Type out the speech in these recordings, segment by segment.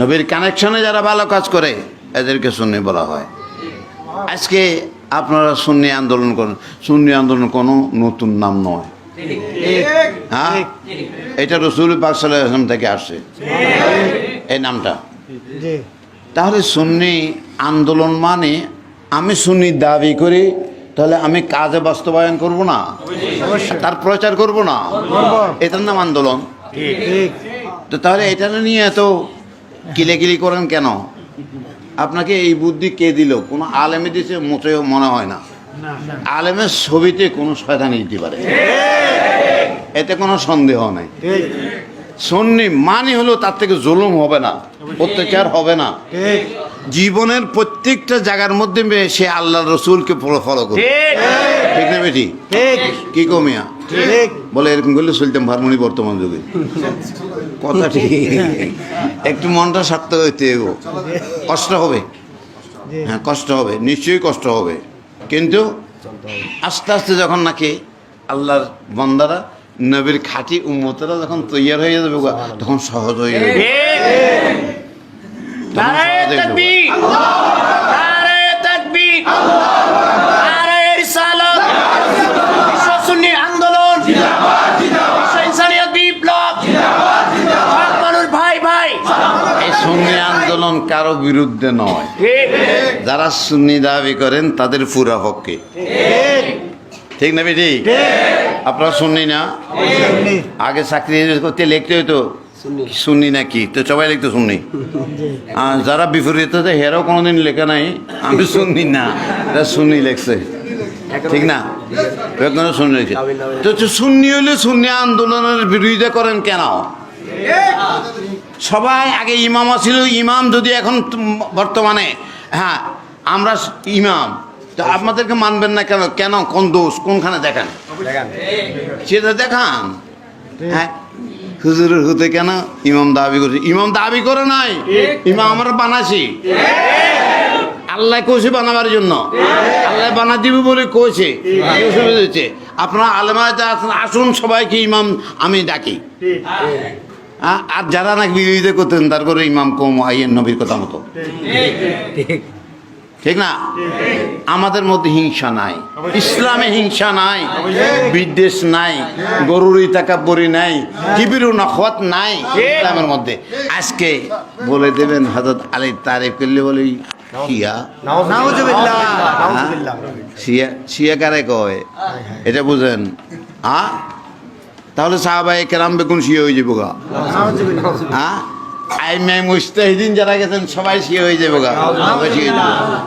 নবীর কানেকশনে যারা ভালো কাজ করে এদেরকে সুন্নি বলা হয়। আজকে আপনারা সুন্নি আন্দোলন করেন সুন্নি আন্দোলন কোনো নতুন নাম নয়। হ্যাঁ? এটা রসুল পাক সাল্লাহ আসলাম থেকে আসছে। এই নামটা। তাহলে সুন্নি আন্দোলন মানে আমি সুন্নি দাবি করি তাহলে আমি কাজে বাস্তবায়ন করব না? তার প্রচার করব না? এটার নাম আন্দোলন। তো তাহলে এটা নিয়ে এত কিলেকিলি করেন কেন? আপনাকে এই বুদ্ধি কে দিল? কোনো আলেমে দিছে মোটেও মনে হয় না। আলেমের ছবিতে কোনো শয়তানি দিতে পারে। এতে কোনো সন্দেহ নাই। সন্নি মানে হলো তার থেকে জুলুম হবে না অত্যাচার হবে না। জীবনের প্রত্যেকটা জায়গার মধ্যে সে আল্লাহ রসুলকে ফলো করবে। ঠিক। না বেটি? কি কমিয়া? বলে এরকম করলে চলতাম হারমোনি বর্তমান যুগে। কথা ঠিক। একটু মনটা শক্ত হইতে এগো কষ্ট হবে। হ্যাঁ কষ্ট হবে। নিশ্চয়ই কষ্ট হবে। কিন্তু আস্তে আস্তে যখন নাকি আল্লাহর বন্দারা নবীর খাঁটি উম্মতেরা যখন তৈয়ার হয়ে যাবে গো, তখন সহজ হয়ে যাবে তখন নারায়ে সহজ হয়ে যাবে। তাকবীর নারায়ে তাকবীর নারায়ে রিসালাত বিশ্ব সুন্নি আন্দোলন বিশ্ব ইনসানিয়ত বিপ্লব সব মানুষ ভাই ভাই এই সুন্নি আন্দোলন কারও বিরুদ্ধে নয়। ঠিক। যারা সুন্নি দাবি করেন তাদের পুরা পক্ষে ঠিক। না বেটি? আপনারা শুননি না? আগে চাকরি করতে লিখতে হতো শুননি নাকি? তো সবাই লিখতে শুননি যারা বিপরীত হেরাও কোনোদিন লেখা নাই। আমি শুননি না। শুননি লেখছে। ঠিক না? শুননি লিখছে। তো হচ্ছে হলে সুন্নি আন্দোলনের বিরোধিতা করেন কেন? সবাই আগে ইমাম ছিল ইমাম যদি এখন বর্তমানে হ্যাঁ আমরা ইমাম তো আপনাদেরকে মানবেন না কেন? কেন? কোন দোষ? কোনখানে দেখান? সেটা দেখান। হ্যাঁ হুজুরের হতে কেন ইমাম দাবি করছে? ইমাম দাবি করে নাই। ইমাম আমরা বানাইছি। আল্লাহ কইছে বানাবার জন্য। আল্লাহ বানা দিবে বলে কইছে। কি অসুবিধা হচ্ছে আপনারা আলেমায় আসুন সবাইকে ইমাম আমি ডাকি। আর যারা নাকি বিরোধিতা করতেন তার করে ইমাম কম আইয়ের নবীর কথা মতো। ঠিক। না? আমাদের মধ্যে হিংসা নাই। ইসলামে হিংসা নাই। বিদ্বেষ নাই। গরুরি তাকাব্বরি নাই। কিবিরু নখওয়াত নাই ইসলামের মধ্যে। আজকে বলে দেবেন হজরত আলী তারিফ করলে বলে শিয়া? নাউজুবিল্লাহ। নাউজুবিল্লাহ শিয়া শিয়া কারে কয়? এটা বুঝেন। হ্যাঁ তাহলে সাহাবাই কেরাম বেগুন শিয়ে হয়ে যাব গা। হ্যাঁ? আই ম্যাম মুস্তাহিদিন যারা গেছেন সবাই শিয়ে হয়ে যাবে গা। শিয়ে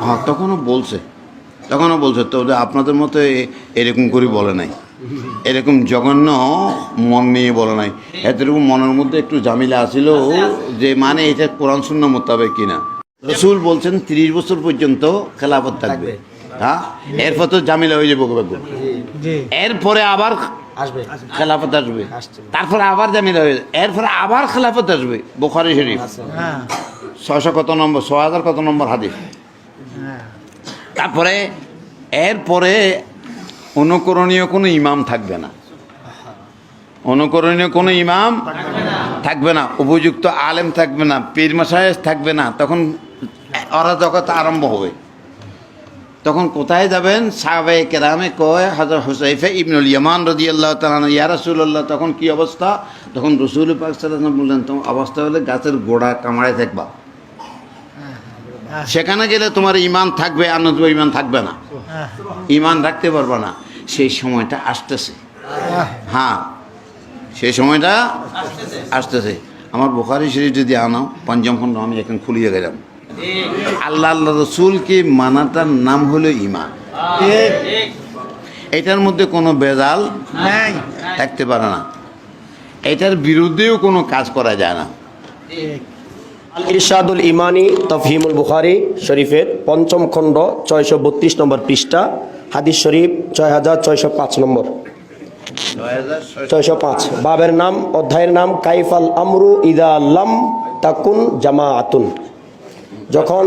হ্যাঁ তখনও বলছে তখনও বলছে তো আপনাদের মতো এরকম করে বলে নাই। এরকম জঘন্য মন নিয়ে বলে নাই। এতটুকু মনের মধ্যে একটু জামিলা আসিল যে মানে এটা কোরআন শূন্য মোতাবেক কিনা। রসুল বলছেন তিরিশ বছর পর্যন্ত খেলাফত থাকবে। হ্যাঁ? এরপর তো জামিলা হয়ে যাবে এরপরে আবার আসবে। খেলাফত আসবে। তারপরে আবার জামিলা যাবে এরপরে আবার খেলাফত আসবে বোখারি শরীফ। হ্যাঁ। ছয়শো কত নম্বর ছ হাজার কত নম্বর হাদিস? হ্যাঁ। তারপরে এরপরে অনুকরণীয় কোনো ইমাম থাকবে না। অনুকরণীয় কোনো ইমাম থাকবে না। উপযুক্ত আলেম থাকবে না। পীর মাসায় থাকবে না। তখন অরাজকতা আরম্ভ হবে। তখন কোথায় যাবেন? সাহাবে কেরামে কয় হাজার হুসাইফে ইবনুল ইয়ামান রদি আল্লাহ তালান ইয়া রাসুল্লাহ তখন কি অবস্থা? তখন রসুল পাক সাল্লাম বললেন, তোমার অবস্থা হলে গাছের গোড়া কামড়ায় থাকবা। সেখানে গেলে তোমার ইমান থাকবে নতুবা ইমান থাকবে না। ইমান রাখতে পারবে না। সেই সময়টা আসতেছে। হ্যাঁ সেই সময়টা আসতেছে। আমার বোখারি শরীফ যদি আনো, পঞ্চম খণ্ড আমি এখন খুলিয়ে গেলাম আল্লাহ আল্লাহ রসুলকে মানাটার নাম হলো ইমান এটার মধ্যে কোনো বেজাল নাই। থাকতে পারে না। এটার বিরুদ্ধেও কোনো কাজ করা যায় না। ইরশাদুল ইমানি তফহিমুল বুখারি শরীফের পঞ্চম খণ্ড ছয়শো বত্রিশ নম্বর পৃষ্ঠা হাদিস শরীফ ছয় হাজার ছয়শো পাঁচ নম্বর। ছয়শো পাঁচ। বাবের নাম অধ্যায়ের নাম কাইফাল আমরু ইদা লাম তাকুন জামা আতুন যখন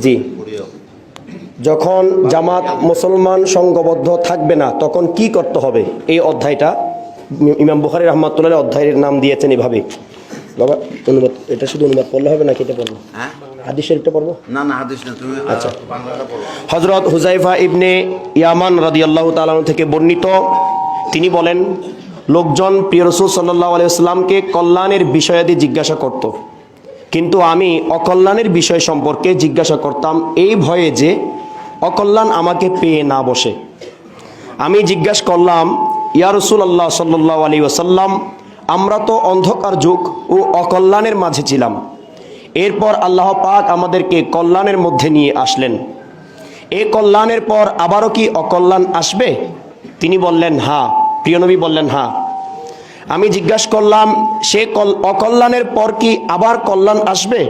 জি। যখন জামাত মুসলমান সংঘবদ্ধ থাকবে না তখন কি করতে হবে? এই অধ্যায়টা ইমাম বুখারি রহমাতুল্লাহ অধ্যায়ের নাম দিয়েছেন এভাবে। বাবা অনুবাদ এটা শুধু অনুবাদ পড়লে হবে নাকি এটা পড়ব? হ্যাঁ? হাদিস শরীফটা পড়ব? না না হাদিস না তুমি আচ্ছা। হজরত হুজাইফা ইবনে ইয়ামান রাদিয়াল্লাহু তাআলা থেকে বর্ণিত তিনি বলেন লোকজন প্রিয় রসুল সাল্লাহ আলাইসলামকে কল্যাণের বিষয়াদি জিজ্ঞাসা করত। কিন্তু আমি অকল্যাণের বিষয় সম্পর্কে জিজ্ঞাসা করতাম এই ভয়ে যে অকল্যাণ আমাকে পেয়ে না বসে। আমি জিজ্ঞাসা করলাম, ইয়া রসুল আল্লাহ সাল্লাহ আলী ওসাল্লাম আমরা তো অন্ধকার যুগ ও অকল্যাণের মাঝে ছিলাম। এরপর আল্লাহ পাক আমাদেরকে কল্যাণের মধ্যে নিয়ে আসলেন। এ কল্যাণের পর আবারও কি অকল্যাণ আসবে? তিনি বললেন হ্যাঁ। প্রিয়নবী বললেন হ্যাঁ। আমি জিজ্ঞাসা করলাম, সে কল, অকল্যাণের পর কি আবার কল্যাণ আসবে?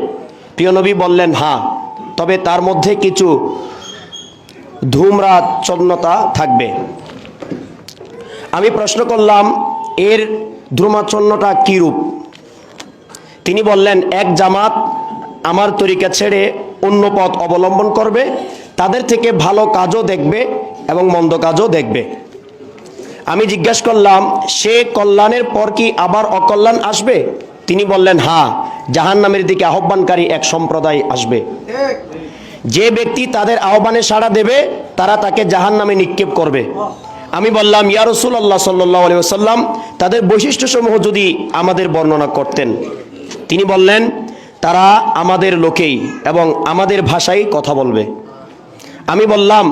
প্রিয়নবী বললেন হ্যাঁ তবে তার মধ্যে কিছু ধূম্রাচ্ছন্নতা থাকবে। আমি প্রশ্ন করলাম, এর ধ্রুমাচ্ছন্নটা কী রূপ? তিনি বললেন, এক জামাত আমার তরিকা ছেড়ে অন্য পথ অবলম্বন করবে, তাদের থেকে ভালো কাজও দেখবে এবং মন্দ কাজও দেখবে। আমি জিজ্ঞাসা করলাম, সে কল্যাণের পর কি আবার অকল্যাণ আসবে? তিনি বললেন, হা জাহান নামের দিকে আহ্বানকারী এক সম্প্রদায় আসবে। যে ব্যক্তি তাদের আহ্বানে সাড়া দেবে, তারা তাকে জাহান নামে নিক্ষেপ করবে। আমি বললাম, ইয়া রসুল আল্লাহ সাল্লাম তাদের বৈশিষ্ট্যসমূহ যদি আমাদের বর্ণনা করতেন। তিনি বললেন, তারা আমাদের লোকেই এবং আমাদের ভাষায় কথা বলবে। আমি বললাম,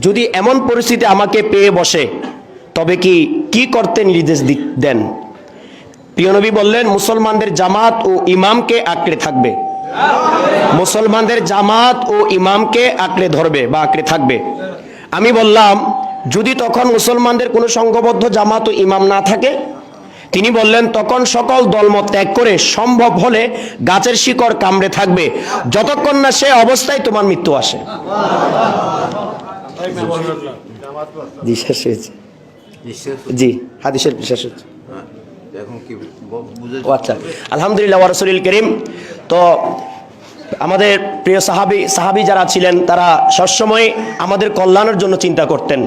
যদি এমন পরিস্থিতি আমাকে পেয়ে বসে তবে কি কি করতে নির্দেশ দেন? প্রিয়নবী বললেন, মুসলমানদের জামাত ও ইমামকে আঁকড়ে থাকবে। মুসলমানদের জামাত ও ইমামকে আঁকড়ে ধরবে বা আঁকড়ে থাকবে। আমি বললাম, যদি তখন মুসলমানদের কোনো সংঘবদ্ধ জামাত ও ইমাম না থাকে, তিনি বললেন, তখন সকল দলমত ত্যাগ করে সম্ভব হলে গাছের শিকড় কামড়ে থাকবে। যতক্ষণ না সে অবস্থায় তোমার মৃত্যু আসে। জি, শেষ হয়েছে। জি হাদিসের শেষ হচ্ছে। বুঝে আচ্ছা। আলহামদুলিল্লাহ রসুলিল করিম। তো আমাদের প্রিয় সাহাবি সাহাবি যারা ছিলেন, তারা সবসময় আমাদের কল্যাণের জন্য চিন্তা করতেন।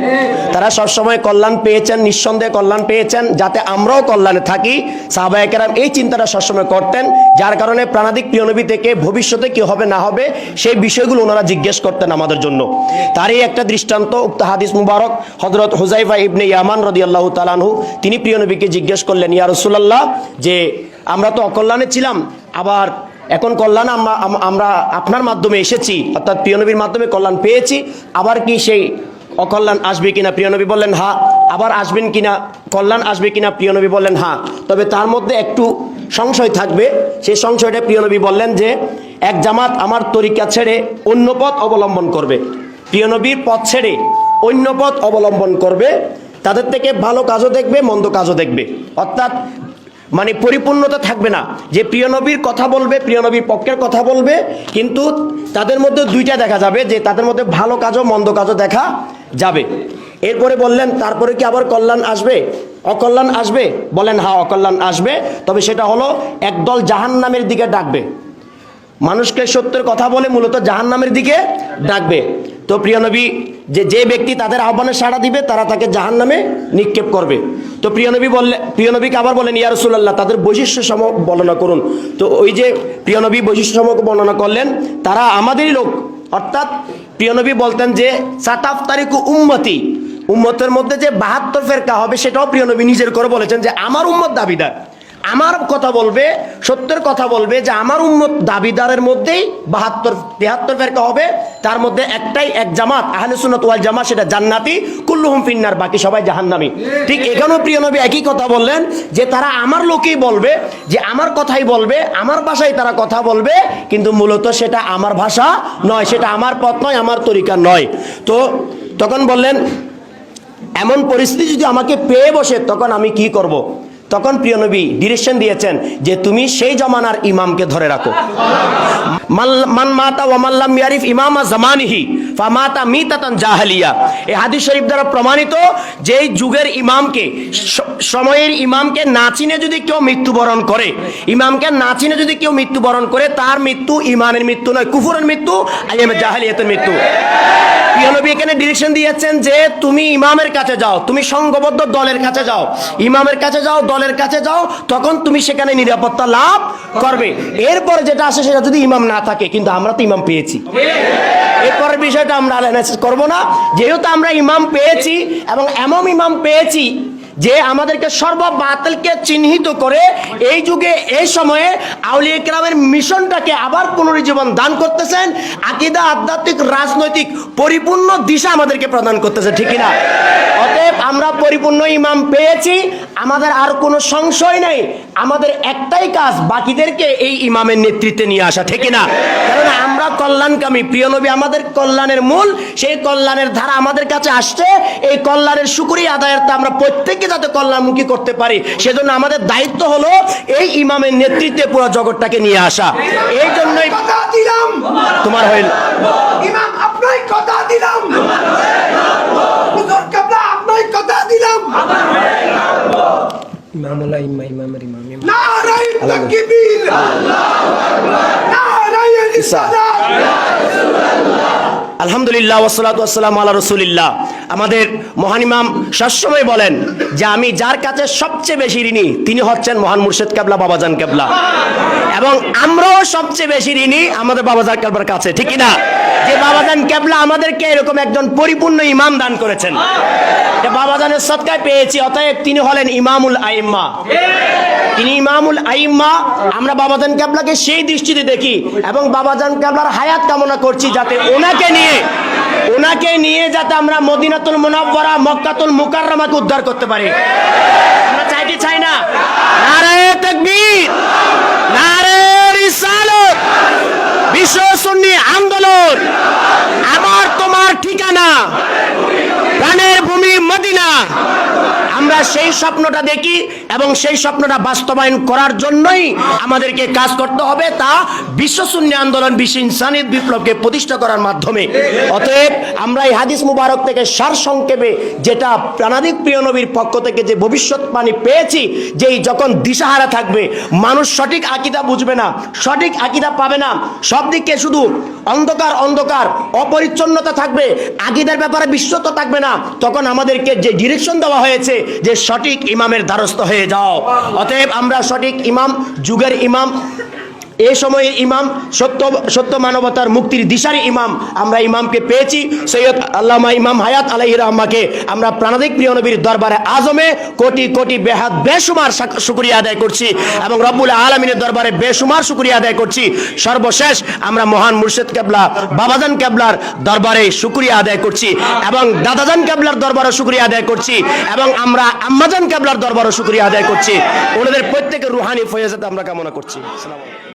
তারা সবসময় কল্যাণ পেয়েছেন, নিঃসন্দেহে কল্যাণ পেয়েছেন, যাতে আমরাও কল্যাণে থাকি। সাহাবাহিকেরাম এই চিন্তাটা সবসময় করতেন, যার কারণে প্রাণাদিক প্রিয়নবী থেকে ভবিষ্যতে কি হবে, না হবে, সেই বিষয়গুলো ওনারা জিজ্ঞেস করতেন আমাদের জন্য। তারই একটা দৃষ্টান্ত উক্ত হাদিস মুবারক হজরত হুজাইফা ইবনে ইয়ামান রদি আল্লাহ তালানহু তিনি প্রিয়নবীকে জিজ্ঞেস করলেন, ইয়া রসুল্লাহ যে আমরা তো অকল্যাণে ছিলাম, আবার এখন কল্যাণ আমরা আমরা আপনার মাধ্যমে এসেছি, অর্থাৎ প্রিয়নবীর মাধ্যমে কল্যাণ পেয়েছি, আবার কি সেই অকল্যাণ আসবে কিনা? প্রিয়নবী বললেন হ্যাঁ আবার আসবেন কিনা? কল্যাণ আসবে কিনা? প্রিয়নবী বললেন হ্যাঁ তবে তার মধ্যে একটু সংশয় থাকবে। সেই সংশয়টা প্রিয়নবী বললেন যে, এক জামাত আমার তরিকা ছেড়ে অন্য পথ অবলম্বন করবে। প্রিয়নবীর পথ ছেড়ে অন্য পথ অবলম্বন করবে। তাদের থেকে ভালো কাজও দেখবে, মন্দ কাজও দেখবে। অর্থাৎ মানে পরিপূর্ণতা থাকবে না। যে প্রিয় নবীর কথা বলবে, প্রিয় নবীর পক্ষের কথা বলবে, কিন্তু তাদের মধ্যে দুইটা দেখা যাবে, যে তাদের মধ্যে ভালো কাজও, মন্দ কাজও দেখা যাবে। এরপরে বললেন, তারপরে কি আবার কল্যাণ আসবে? অকল্যাণ আসবে? বলেন হ্যাঁ অকল্যাণ আসবে। তবে সেটা হলো, একদল জাহান নামের দিকে ডাকবে। মানুষকে সত্যের কথা বলে মূলত জাহান্নামের দিকে ডাকবে। তো প্রিয় নবী যে যে ব্যক্তি তাদের আহ্বানে সাড়া দিবে, তারা তাকে জাহান্নামে নিক্ষেপ করবে। তো প্রিয় নবী বললে, প্রিয় নবীকে আবার বলেন, ইয়া রাসূলুল্লাহ, তাদের বৈশিষ্ট্য সম বর্ণনা করুন। তো ওই যে প্রিয় নবী বৈশিষ্ট্য সমূহ বর্ণনা করলেন, তারা আমাদেরই লোক। অর্থাৎ প্রিয় নবী বলতেন যে সাতাফ তারিখ উম্মতি। উম্মতের মধ্যে যে বাহাত্তর ফেরকা হবে, সেটাও প্রিয় নবী নিজের করে বলেছেন যে, আমার উম্মত দাবিদার। আমার কথা বলবে, সত্যের কথা বলবে যে আমার উম্মত দাবিদারের মধ্যেই বাহাত্তর, তেহাত্তর ফেরকা হবে। তার মধ্যে একটাই এক জামাত, আহলে সুন্নাত ওয়াল জামাত, সেটা জান্নাতি। কুল্লুহুম ফিন্নার, বাকি সবাই জাহান্নামি। ঠিক এখানেও প্রিয় নবী একই কথা বললেন যে তারা আমার লোকেই বলবে, যে আমার কথাই বলবে, আমার ভাষায় তারা কথা বলবে, কিন্তু মূলত সেটা আমার ভাষা নয়, সেটা আমার পথ নয়, আমার তরিকা নয়। তো তখন বললেন, এমন পরিস্থিতি যদি আমাকে পেয়ে বসে, তখন আমি কি করব। তখন প্রিয় নবী ডিরেকশন দিয়েছেন যে তুমি সেই জমানার ইমামকে ধরে রাখো। যদি কেউ মৃত্যুবরণ করে তার মৃত্যু ইমানের মৃত্যু নয়, কুফুরের মৃত্যু জাহালিয়াতের মৃত্যু। এখানে ডিরেকশন দিয়েছেন যে তুমি ইমামের কাছে যাও, তুমি সংঘবদ্ধ দলের কাছে যাও। ইমামের কাছে যাও, দলের দলের কাছে যাও, তখন তুমি সেখানে নিরাপত্তা লাভ করবে। এরপর যেটা আসে সেটা যদি ইমাম না থাকে, কিন্তু আমরা তো ইমাম পেয়েছি। এরপরের বিষয়টা আমরা অ্যানালাইসিস করব না। যেহেতু আমরা ইমাম পেয়েছি এবং এমন ইমাম পেয়েছি যে আমাদেরকে সর্ব বাতিলকে চিহ্নিত করে এই যুগে, এই সময়ে আউলিয়া ইকরামের মিশনটাকে আবার পুনরুজ্জীবন দান করতেছেন। আকিদা, আধ্যাত্মিক, রাজনৈতিক পরিপূর্ণ দিশা আমাদেরকে প্রদান করতেছে, ঠিক না অতএব আমরা পরিপূর্ণ ইমাম পেয়েছি। আমাদের আর কোনো সংশয় নেই। আমাদের একটাই কাজ বাকিদেরকে এই ইমামের নেতৃত্বে নিয়ে আসা ঠিক না কারণ আমরা কল্যাণকামী প্রিয় নবী আমাদের কল্যাণের মূল সেই কল্যাণের ধারা আমাদের কাছে আসছে। এই কল্যাণের সুকুরি আদায়ের আমরা প্রত্যেককে যাতে কল্যাণমুখী করতে পারি। সেজন্য আমাদের দায়িত্ব হলো এই ইমামের নেতৃত্বে পুরো জগৎটাকে নিয়ে আসা। এই জন্যই তোমার হইল ইমাম আপনার কথা দিলাম। আপনার কথা দিলাম। ইমামুল্লাহ ইমা ইমামের ইমাম। নারাই তাকবীর নারাই ইসলাম আলহামদুলিল্লাহ ওসালাতু আসসালাম আল্লাহ রসুলিল্লাহ। আমাদের মহান ইমাম সবসময় বলেন যে আমি যার কাছে সবচেয়ে বেশি ঋণী, তিনি হচ্ছেন মহান মুর্শেদ কেবলা, বাবাজান কেবলা। এবং আমরাও সবচেয়ে বেশি ঋণী আমাদের বাবাজান কেবলার কাছে, ঠিক না যে বাবাজান কেবলা আমাদেরকে এরকম একজন পরিপূর্ণ ইমাম দান করেছেন। বাবাজানের সৎকায় পেয়েছি, অতএব তিনি হলেন ইমামুল আইম্মা। তিনি ইমামুল আইম্মা, আমরা বাবাজান কাবলাকে সেই দৃষ্টিতে দেখি এবং বাবাজান কাবলার হায়াত কামনা করছি যাতে ওনাকে নিয়ে ওনাকে নিয়ে যাতে আমরা মদিনাতুল মুনাব্বরা মক্কাতুল মুকাররমাকে উদ্ধার করতে পারি। আমরা চাই কি চাই না? নারায়ে তাকবীর, নারায়ে রিসালাত, বিশ্ব সুন্নি আন্দোলন, আমার তোমার ঠিকানা, প্রাণের ভূমি মদিনা। আমরা সেই স্বপ্নটা দেখি এবং সেই স্বপ্নটা বাস্তবায়ন করার জন্যই আমাদেরকে কাজ করতে হবে তা বিশ্ব শূন্য আন্দোলন বিশ্ব ইনসানিয়ত বিপ্লবকে প্রতিষ্ঠা করার মাধ্যমে। অতএব আমরা এই হাদিস মুবারক থেকে সার সংক্ষেপে যেটা প্রাণাদিক প্রিয় নবীর পক্ষ থেকে যে ভবিষ্যৎবাণী পেয়েছি, যেই যখন দিশাহারা থাকবে, মানুষ সঠিক আকিদা বুঝবে না, সঠিক আকিদা পাবে না, সব দিকে শুধু অন্ধকার অন্ধকার, অপরিচ্ছন্নতা থাকবে, আকিদার ব্যাপারে বিশ্বত থাকবে না, তখন আমাদেরকে যে ডিরেকশন দেওয়া হয়েছে যে সঠিক ইমামের দ্বারস্থ হয়ে যাও। অতএব আমরা সঠিক ইমাম যুগের ইমাম এই সময়ের ইমাম সত্য সত্য মানবতার মুক্তির দিশারি ইমাম আমরা ইমামকে পেয়েছি। সৈয়দ আল্লামা ইমাম হায়াত আলাহি রহমাকে আমরা প্রাণাদিক প্রিয় নবীর দরবারে আজমে কোটি কোটি বেহাত বেসুমার শাক- শুকরিয়া আদায় করছি এবং রব্বুল আলমিনের দরবারে বেসুমার শুকরিয়া আদায় করছি। সর্বশেষ আমরা মহান মুর্শেদ কেবলা, বাবাজান কেবলার দরবারে শুকরিয়া আদায় করছি এবং দাদাজান কেবলার দরবারে শুকরিয়া আদায় করছি এবং আমরা আম্মাজান কেবলার দরবারে শুকরিয়া আদায় করছি। ওনাদের প্রত্যেকের রুহানি ফয়েজাতে আমরা কামনা করছি।